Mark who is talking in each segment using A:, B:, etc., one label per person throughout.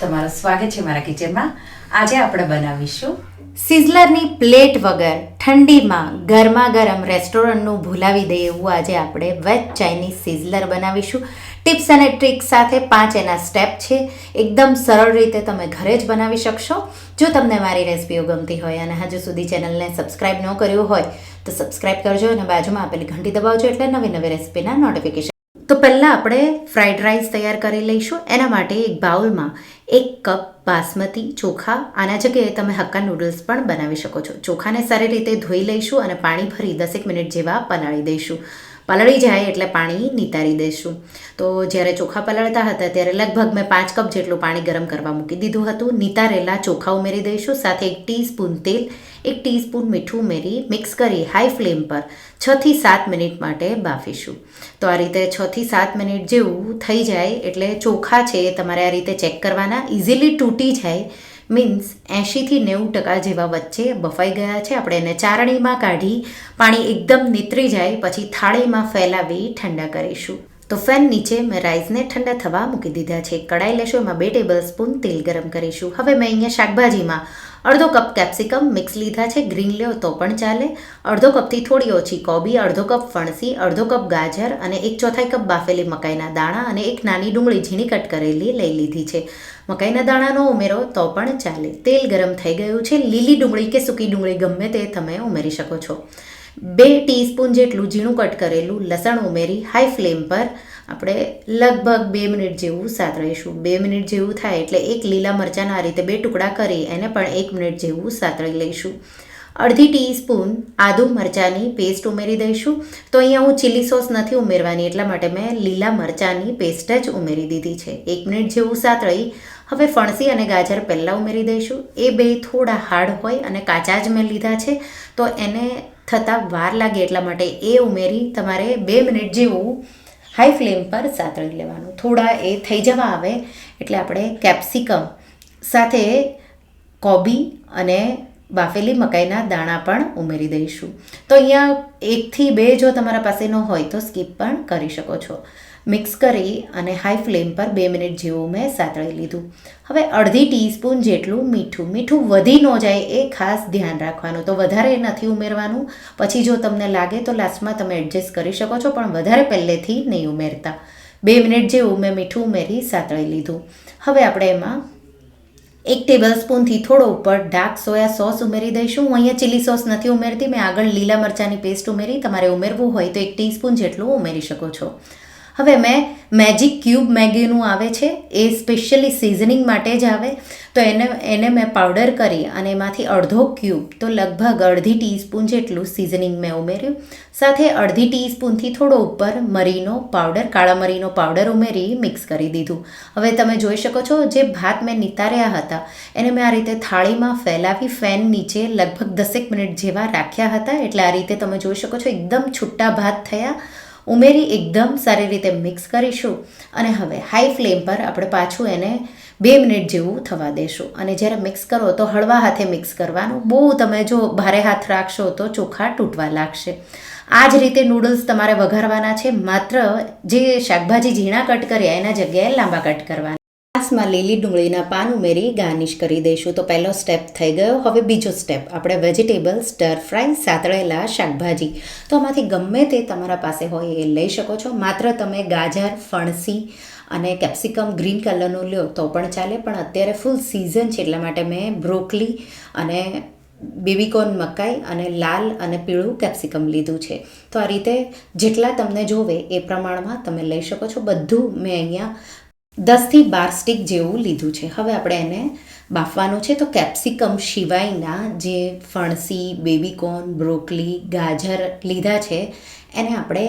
A: તમારું સ્વાગત છે મારા કિચનમાં. આજે આપણે બનાવીશું
B: સિઝલરની પ્લેટ વગર ઠંડીમાં ગરમા ગરમ રેસ્ટોરન્ટનું ભૂલાવી દે એવું આજે આપણે વેજ ચાઇનીઝ સિઝલર બનાવીશું. ટિપ્સ અને ટ્રિક્સ સાથે પાંચ એના સ્ટેપ છે. એકદમ સરળ રીતે તમે ઘરે જ બનાવી શકશો. જો તમને મારી રેસિપીઓ ગમતી હોય અને હજુ સુધી ચેનલને સબસ્ક્રાઇબ ન કર્યું હોય, તો સબસ્ક્રાઇબ કરજો અને બાજુમાં આપેલી ઘંટી દબાવજો એટલે નવી નવી રેસિપીના નોટિફિકેશન તો પહેલાં આપણે ફ્રાઈડ રાઈસ તૈયાર કરી લઈશું. એના માટે એક બાઉલમાં એક કપ બાસમતી ચોખા, આના જગ્યાએ તમે હક્કા નૂડલ્સ પણ બનાવી શકો છો. ચોખાને સારી રીતે ધોઈ લઈશું અને પાણી ભરી દસેક મિનિટ જેવા પલાળી દઈશું. પલળી જાય એટલે પાણી નિતારી દઈશું. તો જ્યારે ચોખા પલળતા હતા ત્યારે લગભગ મેં પાંચ કપ જેટલું પાણી ગરમ કરવા મૂકી દીધું હતું. નિતારેલા ચોખા ઉમેરી દઈશું, સાથે એક ટીસ્પૂન તેલ, એક ટીસ્પૂન મીઠું ઉમેરી મિક્સ કરી હાઈ ફ્લેમ પર છથી સાત મિનિટ માટે બાફીશું. તો આ રીતે છથી સાત મિનિટ જેવું થઈ જાય એટલે ચોખા છે તમારે આ રીતે ચેક કરવાના. ઇઝીલી તૂટી જાય મીન્સ એંશીથી નેવું ટકા જેવા વચ્ચે બફાઈ ગયા છે. આપણે એને ચારણીમાં કાઢી પાણી એકદમ નીતરી જાય, પછી થાળીમાં ફેલાવી ઠંડા કરીશું. તો ફેન નીચે મેં રાઈસને ઠંડા થવા મૂકી દીધા છે. કડાઈ લેશું, એમાં બે ટેબલ સ્પૂન તેલ ગરમ કરીશું. હવે મેં અહીંયા શાકભાજીમાં અડધો કપ કેપ્સિકમ મિક્સ લીધા છે. ગ્રીન લ્યો તો પણ ચાલે. અડધો કપથી થોડી ઓછી કોબી, અડધો કપ ફણસી, અડધો કપ ગાજર અને એક ચોથાઈ કપ બાફેલી મકાઈના દાણા અને એક નાની ડુંગળી ઝીણી કટ કરેલી લઈ લીધી છે. મકાઈના દાણાનો ઉમેરો તો પણ ચાલે. તેલ ગરમ થઈ ગયું છે. લીલી ડુંગળી કે સૂકી ડુંગળી ગમે તે તમે ઉમેરી શકો છો. બે ટીસ્પૂન જેટલું ઝીણું કટ કરેલું લસણ ઉમેરી હાઈ ફ્લેમ પર આપણે લગભગ બે મિનિટ જેવું સાતળીશું. બે મિનિટ જેવું થાય એટલે એક લીલા મરચાંના આ રીતે બે ટુકડા કરી એને પણ એક મિનિટ જેવું સાતળી લઈશું. અડધી ટીસ્પૂન આદુ મરચાંની પેસ્ટ ઉમેરી દઈશું. તો અહીંયા હું ચીલી સોસ નથી ઉમેરવાની, એટલા માટે મેં લીલા મરચાંની પેસ્ટ જ ઉમેરી દીધી છે. એક મિનિટ જેવું સાતળી, હવે ફણસી અને ગાજર પહેલાં ઉમેરી દઈશું. એ બે થોડા હાર્ડ હોય અને કાચા જ મેં લીધા છે, તો એને થતાં વાર લાગે એટલા માટે એ ઉમેરી તમારે બે મિનિટ જેવું હાઈ ફ્લેમ પર સાતળી લેવાનું. થોડા એ થઈ જવા આવે એટલે આપણે કેપ્સિકમ સાથે કોબી અને બાફેલી મકાઈના દાણા પણ ઉમેરી દઈશું. તો અહીંયા એકથી બે જો તમારા પાસે ન હોય તો સ્કીપ પણ કરી શકો છો. મિક્સ કરી અને હાઈ ફ્લેમ પર બે મિનિટ જેવું મેં સાતળી લીધું. હવે અડધી ટીસ્પૂન જેટલું મીઠું મીઠું વધી ન જાય એ ખાસ ધ્યાન રાખવાનું. તો વધારે નથી ઉમેરવાનું. પછી જો તમને લાગે તો લાસ્ટમાં તમે એડજસ્ટ કરી શકો છો, પણ વધારે પહેલેથી નહીં ઉમેરતા. બે મિનિટ જેવું મેં મીઠું ઉમેરી સાતળી લીધું. હવે આપણે એમાં એક ટેબલ સ્પૂનથી થોડો ઉપર ડાર્ક સોયા સોસ ઉમેરી દઈશું. હું અહીંયા ચીલી સોસ નથી ઉમેરતી, મેં આગળ લીલા મરચાંની પેસ્ટ ઉમેરી. તમારે ઉમેરવું હોય તો એક ટીસ્પૂન જેટલું ઉમેરી શકો છો. હવે મેં મેજિક ક્યુબ મેગીનું આવે છે, એ સ્પેશિયલી સિઝનિંગ માટે જ આવે. તો એને એને મેં પાવડર કરી અને એમાંથી અડધો ક્યુબ તો લગભગ અડધી ટીસ્પૂન જેટલું સિઝનિંગ મેં ઉમેર્યું. સાથે અડધી ટીસ્પૂનથી થોડો ઉપર મરીનો પાવડર કાળા મરીનો પાવડર ઉમેરી મિક્સ કરી દીધું. હવે તમે જોઈ શકો છો, જે ભાત મેં નિતાર્યા હતા, એને મેં આ રીતે થાળીમાં ફેલાવી ફેન નીચે લગભગ દસેક મિનિટ જેવા રાખ્યા હતા. એટલે આ રીતે તમે જોઈ શકો છો, એકદમ છૂટા ભાત થયા. ઉમેરી એકદમ સારી રીતે મિક્સ કરીશું. અને હવે હાઈ ફ્લેમ પર આપણે પાછું એને બે મિનિટ જેવું થવા દેશું. અને જ્યારે મિક્સ કરો તો હળવા હાથે મિક્સ કરવાનું. બહુ તમે જો ભારે હાથ રાખશો તો ચોખા તૂટવા લાગશે. આ જ રીતે નૂડલ્સ તમારે વઘારવાના છે. માત્ર જે શાકભાજી ઝીણા કટ કર્યા એના જગ્યાએ લાંબા કટ કરવાના. ગ્લાસમાં લીલી ડુંગળીના પાન ઉમેરી ગાર્નિશ કરી દઈશું. તો પહેલો સ્ટેપ થઈ ગયો. હવે બીજો સ્ટેપ આપણે વેજીટેબલ સ્ટર ફ્રાય સાતળેલા શાકભાજી. તો આમાંથી ગમે તે તમારા પાસે હોય એ લઈ શકો છો. માત્ર તમે ગાજર, ફણસી અને કેપ્સિકમ ગ્રીન કલરનું લ્યો તો પણ ચાલે. પણ અત્યારે ફૂલ સિઝન છે એટલા માટે મેં બ્રોકલી અને બેબીકોર્ન મકાઈ અને લાલ અને પીળું કેપ્સિકમ લીધું છે. તો આ રીતે જેટલા તમને જોવે એ પ્રમાણમાં તમે લઈ શકો છો. બધું મેં અહીંયા દસથી બાર સ્ટીક જેવું લીધું છે. હવે આપણે એને બાફવાનું છે. તો કેપ્સિકમ સિવાયના જે ફણસી બેબીકોર્ન બ્રોકલી ગાજર લીધા છે, એને આપણે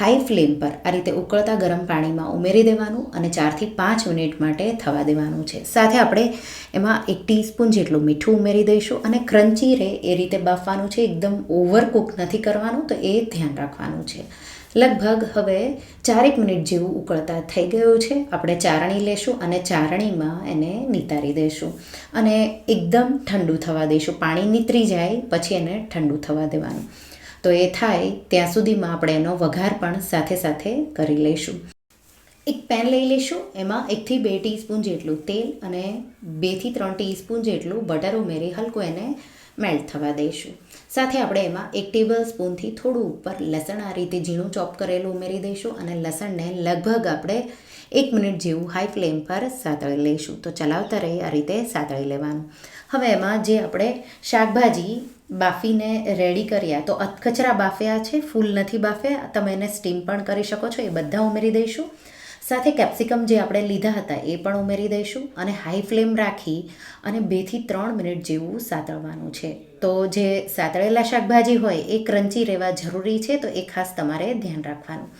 B: હાઈ ફ્લેમ પર આ રીતે ઉકળતા ગરમ પાણીમાં ઉમેરી દેવાનું અને ચારથી પાંચ મિનિટ માટે થવા દેવાનું છે. સાથે આપણે એમાં એક ટીસ્પૂન જેટલું મીઠું ઉમેરી દઈશું અને ક્રન્ચી રહે એ રીતે બાફવાનું છે. એકદમ ઓવરકુક નથી કરવાનું, તો એ ધ્યાન રાખવાનું છે. લગભગ હવે ચારેક મિનિટ જેવું ઉકળતા થઈ ગયું છે. આપણે ચારણી લેશું અને ચારણીમાં એને નિતારી દઈશું અને એકદમ ઠંડુ થવા દઈશું. પાણી નીતરી જાય, પછી એને ઠંડુ થવા દેવાનું. તો એ થાય ત્યાં સુધીમાં આપણે એનો વઘાર પણ સાથે સાથે કરી લઈશું. એક પેન લઈ લઈશું. એમાં એકથી બે ટીસ્પૂન જેટલું તેલ અને બેથી ત્રણ ટીસ્પૂન જેટલું બટર ઉમેરી હલકું એને મેલ્ટ થવા દઈશું. સાથે આપણે એમાં એક ટેબલ સ્પૂનથી થોડું ઉપર લસણ આ રીતે ઝીણું ચોપ કરેલું ઉમેરી દઈશું અને લસણને લગભગ આપણે એક મિનિટ જેવું હાઈ ફ્લેમ પર સાતળી લઈશું. તો ચલાવતા રહી આ રીતે સાતળી લેવાનું. હવે એમાં જે આપણે શાકભાજી બાફીને રેડી કર્યા, તો અધકચરા બાફ્યા છે, ફૂલ નથી બાફ્યા. તમે એને સ્ટીમ પણ કરી શકો છો, એ બધા ઉમેરી દઈશું. સાથે કેપ્સિકમ જે આપણે લીધા હતા એ પણ ઉમેરી દઈશું અને હાઈ ફ્લેમ રાખી અને બેથી ત્રણ મિનિટ જેવું સાતળવાનું છે. તો જે સાતળેલા શાકભાજી હોય એ ક્રંચી રહેવા જરૂરી છે, તો એ ખાસ તમારે ધ્યાન રાખવાનું.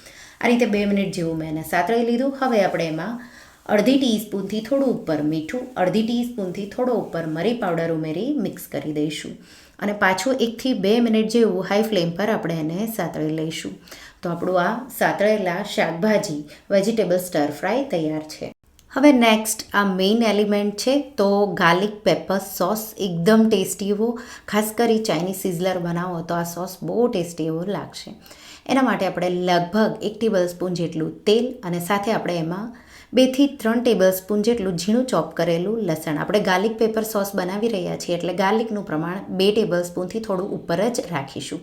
B: આ રીતે બે મિનિટ જેવું મેં એને સાતળી લીધું. હવે આપણે એમાં અડધી ટીસ્પૂનથી થોડું ઉપર મીઠું, અડધી ટીસ્પૂનથી થોડો ઉપર મરી પાવડર ઉમેરી મિક્સ કરી દઈશું. અને પાછું એકથી બે મિનિટ જેવું હાઈ ફ્લેમ પર આપણે એને સાતળી લઈશું. તો આપણું આ સાતળેલા શાકભાજી વેજીટેબલ સ્ટર ફ્રાય તૈયાર છે. હવે નેક્સ્ટ આ મેઇન એલિમેન્ટ છે તો ગાર્લિક પેપર સોસ એકદમ ટેસ્ટી એવો. ખાસ કરી ચાઇનીઝ સિઝલર બનાવો તો આ સોસ બહુ ટેસ્ટી એવો લાગશે. એના માટે આપણે લગભગ એક ટેબલ સ્પૂન જેટલું તેલ અને સાથે આપણે એમાં બેથી ત્રણ ટેબલ સ્પૂન જેટલું ઝીણું ચોપ કરેલું લસણ. આપણે ગાર્લિક પેપર સોસ બનાવી રહ્યા છીએ એટલે ગાર્લિકનું પ્રમાણ બે ટેબલ સ્પૂનથી થોડું ઉપર જ રાખીશું.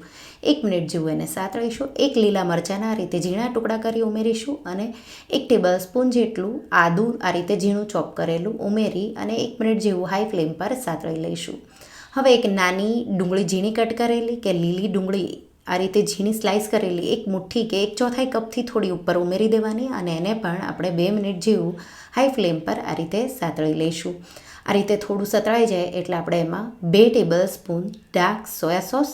B: એક મિનિટ જેવું એને સાતળીશું એક લીલા મરચાંના આ રીતે ઝીણા ટુકડા કરી ઉમેરીશું અને એક ટેબલ સ્પૂન જેટલું આદું આ રીતે ઝીણું ચોપ કરેલું ઉમેરી અને એક મિનિટ જેવું હાઈ ફ્લેમ પર સાતળી લઈશું. હવે એક નાની ડુંગળી ઝીણી કટ કરેલી કે લીલી ડુંગળી આ રીતે ઝીણી સ્લાઇસ કરેલી એક મુઠ્ઠી કે એક ચોથાઈ કપથી થોડી ઉપર ઉમેરી દેવાની અને એને પણ આપણે બે મિનિટ જેવું હાઈ ફ્લેમ પર આ રીતે સાતળી લઈશું. આ રીતે થોડું સતળાઈ જાય એટલે આપણે એમાં બે tablespoon dark soya sauce,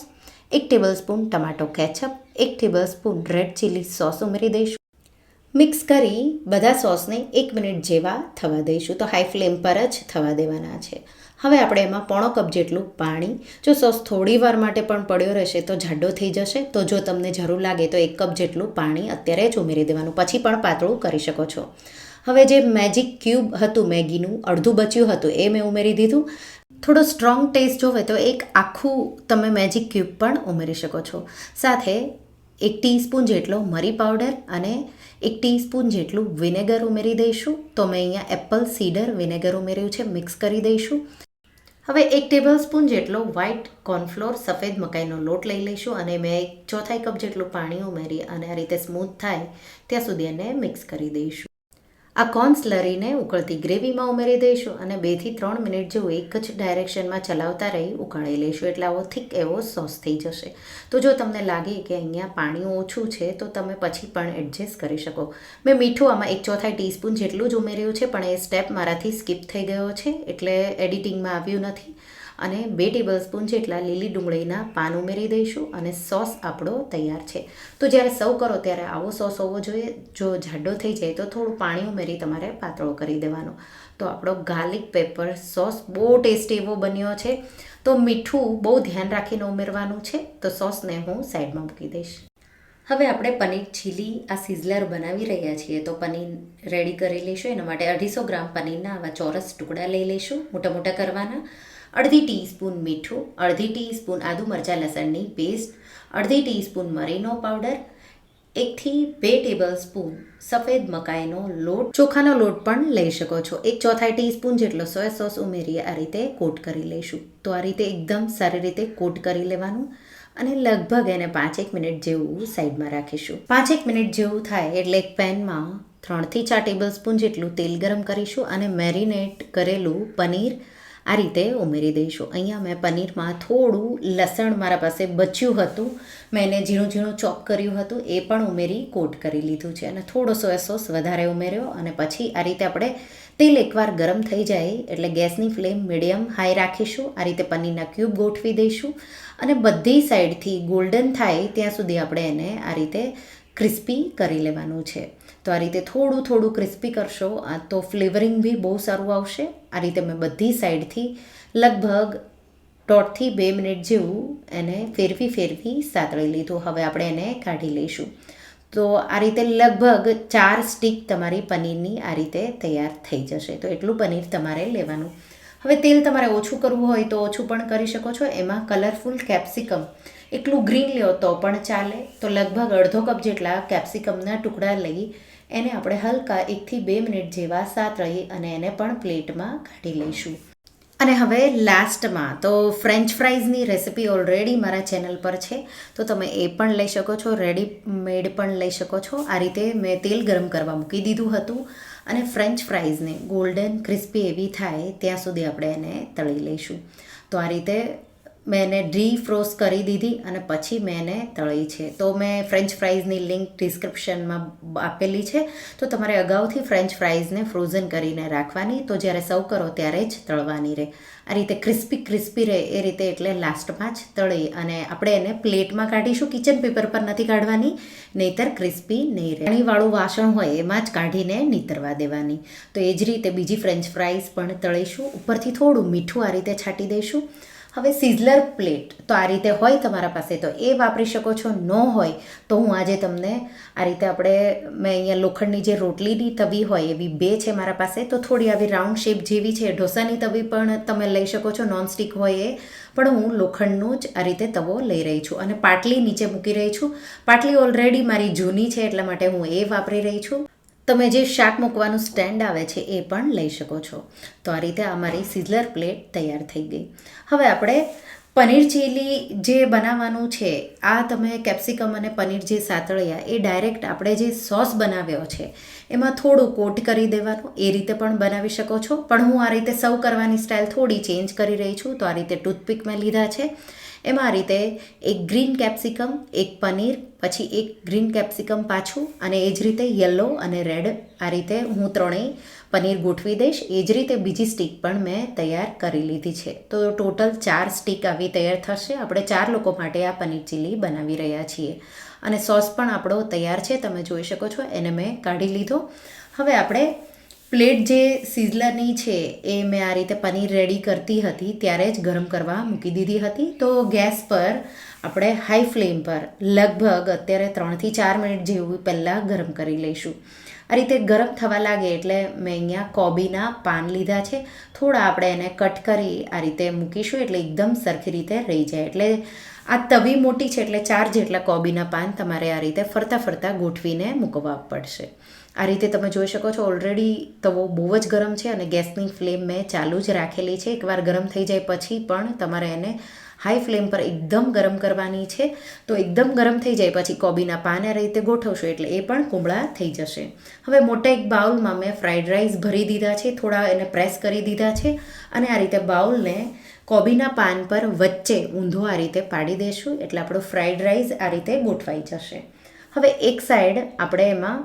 B: એક ટેબલ સ્પૂન ટમાટો કેચઅપ, એક tablespoon red chilli sauce ઉમેરી દઈશું. મિક્સ કરી બધા સોસને એક મિનિટ જેવા થવા દઈશું. તો હાઈ ફ્લેમ પર જ થવા દેવાના છે. હવે આપણે એમાં પોણો કપ જેટલું પાણી, જો સોસ થોડી વાર માટે પણ પડ્યો રહેશે તો જાડો થઈ જશે. તો જો તમને જરૂર લાગે તો એક કપ જેટલું પાણી અત્યારે જ ઉમેરી દેવાનું, પછી પણ પાતળું કરી શકો છો. હવે જે મેજિક ક્યુબ હતું મેગીનું, અડધું બચ્યું હતું, એ મેં ઉમેરી દીધું. થોડો સ્ટ્રોંગ ટેસ્ટ જોવે તો એક આખું તમે મેજિક ક્યુબ પણ ઉમેરી શકો છો. સાથે એક ટીસ્પૂન જેટલો મરી પાવડર અને એક ટીસ્પૂન જેટલું વિનેગર ઉમેરી દઈશું. તો મેં અહીંયા એપલ સીડર વિનેગર ઉમેર્યું છે મિક્સ કરી દઈશું. હવે એક ટેબલ સ્પૂન જેટલો વ્હાઇટ કોર્નફ્લોર સફેદ મકાઈનો લોટ લઈ લઈશું અને મેં એક ચોથાઈ કપ જેટલું પાણી ઉમેરી અને આ રીતે સ્મૂથ થાય ત્યાં સુધી એને મિક્સ કરી દઈશું. આ કોર્ન સ્લરીને ઉકળતી ગ્રેવીમાં ઉમેરી દઈશું અને બેથી ત્રણ મિનિટ જેવું એક જ ડાયરેક્શનમાં ચલાવતા રહી ઉકળાઈ લઈશું. એટલે આવો થીક એવો સોસ થઈ જશે. તો જો તમને લાગે કે અહીંયા પાણી ઓછું છે, તો તમે પછી પણ એડજસ્ટ કરી શકો. મેં મીઠું આમાં એક ચોથાઈ ટીસ્પૂન જેટલું જ ઉમેર્યું છે, પણ એ સ્ટેપ મારાથી સ્કીપ થઈ ગયો છે, એટલે એડિટિંગમાં આવ્યું નથી. અને બે ટેબલ સ્પૂન જેટલા લીલી ડુંગળીના પાન ઉમેરી દઈશું અને સોસ આપણો તૈયાર છે. તો જ્યારે સર્વ કરો ત્યારે આવો સોસ હોવો જોઈએ. જો જાડો થઈ જાય તો થોડું પાણી ઉમેરી તમારે પાતળો કરી દેવાનો. તો આપણો ગાર્લિક પેપર સોસ બહુ ટેસ્ટી એવો બન્યો છે. તો મીઠું બહુ ધ્યાન રાખીને ઉમેરવાનું છે. તો સોસને હું સાઈડમાં મૂકી દઈશ. હવે આપણે પનીર ચીલી આ સિઝલર બનાવી રહ્યા છીએ. તો પનીર રેડી કરી લઈશું. એના માટે અઢીસો ગ્રામ પનીરના આવા ચોરસ ટુકડા લઈ લઈશું. મોટા મોટા કરવાના. અડધી ટીસ્પૂન મીઠું, અડધી ટીસ્પૂન આદુ મરચાં લસણની પેસ્ટ અડધી ટીસ્પૂન મરીનો પાવડર એકથી બે ટેબલ સ્પૂન સફેદ મકાઈનો લોટ. ચોખાનો લોટ પણ લઈ શકો છો. એક ચોથાઈ ટીસ્પૂન જેટલો સોયા સોસ ઉમેરી આ રીતે કોટ કરી લઈશું. તો આ રીતે એકદમ સારી રીતે કોટ કરી લેવાનું અને લગભગ એને પાંચેક મિનિટ જેવું સાઈડમાં રાખીશું. પાંચેક મિનિટ જેવું થાય એટલે એક પેનમાં ત્રણથી ચાર ટેબલ સ્પૂન જેટલું તેલ ગરમ કરીશું અને મેરિનેટ કરેલું પનીર આ રીતે ઉમેરી દઈશું. અહીંયા મેં પનીરમાં થોડું લસણ મારા પાસે બચ્યું હતું. મેં એને ઝીણું ઝીણું ચોપ કર્યું હતું. એ પણ ઉમેરી કોટ કરી લીધું છે. અને થોડો સોયા સોસ વધારે ઉમેર્યો અને પછી આ રીતે આપણે તેલ એકવાર ગરમ થઈ જાય એટલે ગેસની ફ્લેમ મીડિયમ હાઈ રાખીશું. આ રીતે પનીરના ક્યુબ ગોઠવી દઈશું. અને બધી સાઈડથી ગોલ્ડન થાય ત્યાં સુધી આપણે એને આ રીતે ક્રિસ્પી કરી લેવાનું છે. તો આ રીતે થોડું થોડું ક્રિસ્પી કરશો. આ તો ફ્લેવરિંગ બી બહુ સારું આવશે. આ રીતે મેં બધી સાઈડથી લગભગ દોઢથી બે મિનિટ જેવું એને ફેરવી ફેરવી સાતળી લીધું. હવે આપણે એને કાઢી લઈશું. તો આ રીતે લગભગ ચાર સ્ટીક તમારી પનીરની આ રીતે તૈયાર થઈ જશે. તો એટલું પનીર તમારે લેવાનું. હવે તેલ તમારે ઓછું કરવું હોય તો ઓછું પણ કરી શકો છો. એમાં કલરફુલ કેપ્સિકમ એકલું ગ્રીન લ્યો તો પણ ચાલે. તો લગભગ અડધો કપ જેટલા કેપ્સિકમના ટુકડા લઈ એને આપણે હલકા એકથી બે મિનિટ જેવા સાતળી અને એને પણ પ્લેટમાં કાઢી લઈશું. અને હવે લાસ્ટમાં તો ફ્રેન્ચ ફ્રાઈઝની રેસિપી ઓલરેડી મારા ચેનલ પર છે, તો તમે એ પણ લઈ શકો છો રેડી મેડ પણ લઈ શકો છો. આ રીતે મેં તેલ ગરમ કરવા મૂકી દીધું હતું અને ફ્રેન્ચ ફ્રાઈઝને ગોલ્ડન ક્રિસ્પી એવી થાય ત્યાં સુધી આપણે એને તળી લઈશું. તો આ રીતે મેં એને ડ્રી ફ્રોઝ કરી દીધી અને પછી મેં એને તળી છે. તો મેં ફ્રેન્ચ ફ્રાઈઝની લિંક ડિસ્ક્રિપ્શનમાં આપેલી છે. તો તમારે અગાઉથી ફ્રેન્ચ ફ્રાઈઝને ફ્રોઝન કરીને રાખવાની. તો જ્યારે સર્વ કરો ત્યારે જ તળવાની રહે. આ રીતે ક્રિસ્પી ક્રિસ્પી રહે એ રીતે એટલે લાસ્ટમાં જ તળી અને આપણે એને પ્લેટમાં કાઢીશું. કિચન પેપર પર નથી કાઢવાની, નહીતર ક્રિસ્પી નહીં રહે. પાણીવાળું વાસણ હોય એમાં જ કાઢીને નીતરવા દેવાની. તો એ જ રીતે બીજી ફ્રેન્ચ ફ્રાઈઝ પણ તળીશું. ઉપરથી થોડું મીઠું આ રીતે છાંટી દઈશું. હવે સિઝલર પ્લેટ તો આ રીતે હોય તમારા પાસે, તો એ વાપરી શકો છો. ન હોય, તો હું આજે તમને આ રીતે આપણે, મેં અહીંયા લોખંડની જે રોટલીની તવી હોય, એવી બે છે મારા પાસે, તો થોડી આવી રાઉન્ડ શેપ જેવી છે. ઢોસાની તવી પણ તમે લઈ શકો છો નોનસ્ટિક હોય એ. પણ હું લોખંડનો જ આ રીતે તવો લઈ રહી છું અને પાટલી નીચે મૂકી રહી છું. પાટલી ઓલરેડી મારી જૂની છે, એટલા માટે હું એ વાપરી રહી છું. તમે જે શાક મૂકવાનું સ્ટેન્ડ આવે છે એ પણ લઈ શકો છો. તો આ રીતે અમારી સિઝલર પ્લેટ તૈયાર થઈ ગઈ. હવે આપણે પનીર ચીલી જે બનાવવાનું છે, આ તમે કેપ્સિકમ અને પનીર જે સાતળ્યા એ ડાયરેક્ટ આપણે જે સોસ બનાવ્યો છે, એમાં થોડું કોટ કરી દેવાનું, એ રીતે પણ બનાવી શકો છો. પણ હું આ રીતે સર્વ કરવાની સ્ટાઇલ થોડી ચેન્જ કરી રહી છું, તો આ રીતે ટૂથપીક મેં લીધા છે. એમાં આ રીતે એક ગ્રીન કેપ્સિકમ એક પનીર, પછી એક ગ્રીન કેપ્સિકમ પાછું અને એ જ રીતે યલો અને રેડ આ રીતે હું ત્રણેય પનીર ગોઠવી દઈશ. એ જ રીતે બીજી સ્ટીક પણ મેં તૈયાર કરી લીધી છે. તો ટોટલ ચાર સ્ટીક આવી તૈયાર થશે. આપણે ચાર લોકો માટે આ પનીર ચીલી બનાવી રહ્યા છીએ. અને સોસ પણ આપણો તૈયાર છે. તમે જોઈ શકો છો. એને મેં કાઢી લીધો. હવે આપણે પ્લેટ જે સિઝલરની છે એ મેં આ રીતે પનીર રેડી કરતી હતી, ત્યારે જ ગરમ કરવા મૂકી દીધી હતી. તો ગેસ પર આપણે હાઈ ફ્લેમ પર લગભગ અત્યારે ત્રણથી ચાર મિનિટ જેવું પહેલાં ગરમ કરી લઈશું. આ રીતે ગરમ થવા લાગે એટલે મેં અહીંયા કોબીના પાન લીધા છે. થોડા આપણે એને કટ કરી આ રીતે મૂકીશું એટલે એકદમ સરખી રીતે રહી જાય. એટલે આ તવી મોટી છે એટલે ચાર જેટલા કોબીના પાન તમારે આ રીતે ફરતા ફરતા ગોઠવીને મૂકવા પડશે. આ રીતે તમે જોઈ શકો છો ઓલરેડી તવો બહુ જ ગરમ છે અને ગેસની ફ્લેમ મેં ચાલુ જ રાખેલી છે. એકવાર ગરમ થઈ જાય પછી પણ તમારે એને હાઈ ફ્લેમ પર એકદમ ગરમ કરવાની છે. તો એકદમ ગરમ થઈ જાય પછી કોબીના પાન આ રીતે ગોઠવશો એટલે એ પણ કુમળા થઈ જશે. હવે મોટા એક બાઉલમાં મેં ફ્રાઈડ રાઈસ ભરી દીધા છે, થોડા એને પ્રેસ કરી દીધા છે અને આ રીતે બાઉલને કોબીના પાન પર વચ્ચે ઊંધો આ રીતે પાડી દેશું એટલે આપણો ફ્રાઈડ રાઈસ આ રીતે ગોઠવાઈ જશે. હવે એક સાઈડ આપણે એમાં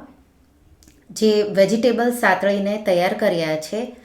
B: જે વેજીટેબલ સાતળીને તૈયાર કર્યા છે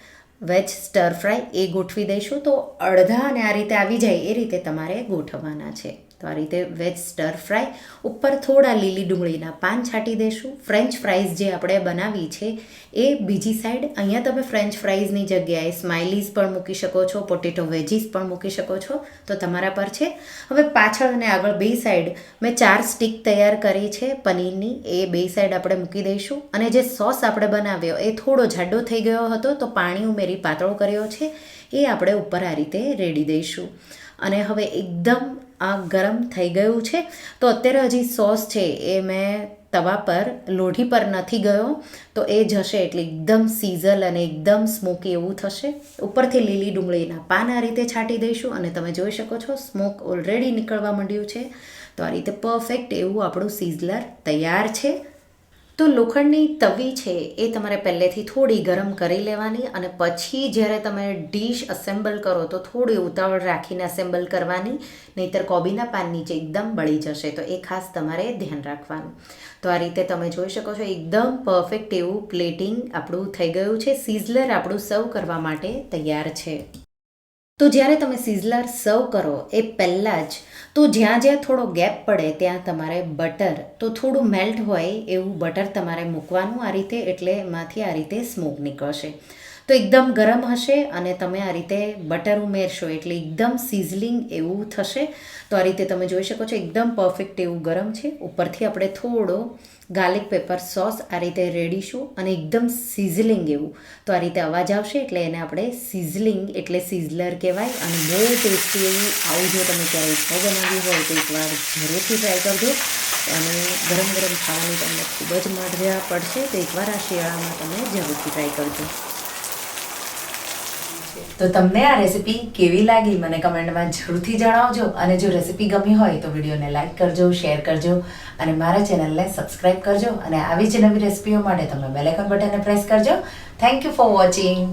B: વેજ સ્ટર ફ્રાય એ ગોઠવી દઈશું. તો અડધા અને આ રીતે આવી જાય એ રીતે તમારે ગોઠવવાના છે. આ રીતે વેજ સ્ટર ફ્રાય ઉપર થોડા લીલી ડુંગળીના પાન છાંટી દઈશું ફ્રેન્ચ ફ્રાઈઝ જે આપણે બનાવી છે એ બીજી સાઈડ અહીંયા તમે ફ્રેન્ચ ફ્રાઈઝની જગ્યાએ સ્માઇલીઝ પણ મૂકી શકો છો પોટેટો વેજીસ પણ મૂકી શકો છો, તો તમારા પર છે. હવે પાછળ અને આગળ બે સાઈડ મેં ચાર સ્ટીક તૈયાર કરી છે પનીરની, એ બે સાઈડ આપણે મૂકી દઈશું. અને જે સોસ આપણે બનાવ્યો એ થોડો જાડો થઈ ગયો હતો, તો પાણી ઉમેરી પાતળો કર્યો છે. એ આપણે ઉપર આ રીતે રેડી દઈશું. અને હવે એકદમ આ ગરમ થઈ ગયું છે. તો અત્યારે હજી સોસ છે એ મેં તવા પર, લોઢી પર નથી ગયો. તો એ જશે એટલે એકદમ સીઝલ અને એકદમ સ્મોકી એવું થશે. ઉપરથી લીલી ડુંગળીના પાન આ રીતે છાંટી દઈશું અને તમે જોઈ શકો છો સ્મોક ઓલરેડી નીકળવા માંડ્યું છે. તો આ રીતે પરફેક્ટ એવું આપણું સિઝલર તૈયાર છે. તો લોખંડની તવી છે એ તમારે પહેલેથી થોડી ગરમ કરી લેવાની અને પછી જ્યારે તમે ડીશ અસેમ્બલ કરો તો થોડી ઉતાવળ રાખીને અસેમ્બલ કરવાની, નહીંતર કોબીના પાન નીચે એકદમ બળી જશે. તો એ ખાસ તમારે ધ્યાન રાખવાનું. તો આ રીતે તમે જોઈ શકો છો, એકદમ પરફેક્ટ એવું પ્લેટિંગ આપણું થઈ ગયું છે. સિઝલર આપણું સર્વ કરવા માટે તૈયાર છે. તો જ્યારે તમે સિઝલર સર્વ કરો એ પહેલાં જ, તો જ્યાં જ્યાં થોડો ગેપ પડે ત્યાં તમારે બટર, તો થોડું મેલ્ટ હોય એવું બટર તમારે મૂકવાનું આ રીતે, એટલે એમાંથી આ રીતે સ્મોક નીકળશે. તો એકદમ ગરમ હશે અને તમે આ રીતે બટર ઉમેરશો એટલે એકદમ સિઝલિંગ એવું થશે. તો આ રીતે તમે જોઈ શકો છો એકદમ પરફેક્ટ એવું ગરમ છે. ઉપરથી આપણે થોડો ગાર્લિક પેપર સોસ આ રીતે રેડીશું અને એકદમ સિઝલિંગ એવું. તો આ રીતે અવાજ આવશે એટલે એને આપણે સિઝલિંગ એટલે સિઝલર કહેવાય અને બહુ ટેસ્ટી એવું આવું જો તમે ક્યારેય ન બનાવ્યું હોય તો એકવાર જરૂરથી ટ્રાય કરજો. અને ગરમ ગરમ ખાવાની તમને ખૂબ જ મજા પડશે. તો એકવાર આ શિયાળામાં તમે જરૂરથી ટ્રાય કરજો.
A: તો તમને આ રેસીપી કેવી લાગી મને કમેન્ટમાં જરૂરથી જણાવજો અને જો રેસીપી ગમી હોય તો વિડીયોને લાઈક કરજો શેર કરજો અને મારા ચેનલને સબસ્ક્રાઈબ કરજો અને આવી જ નવી રેસીપીઓ માટે તમે બેલેકન બટનને પ્રેસ કરજો. Thank you for watching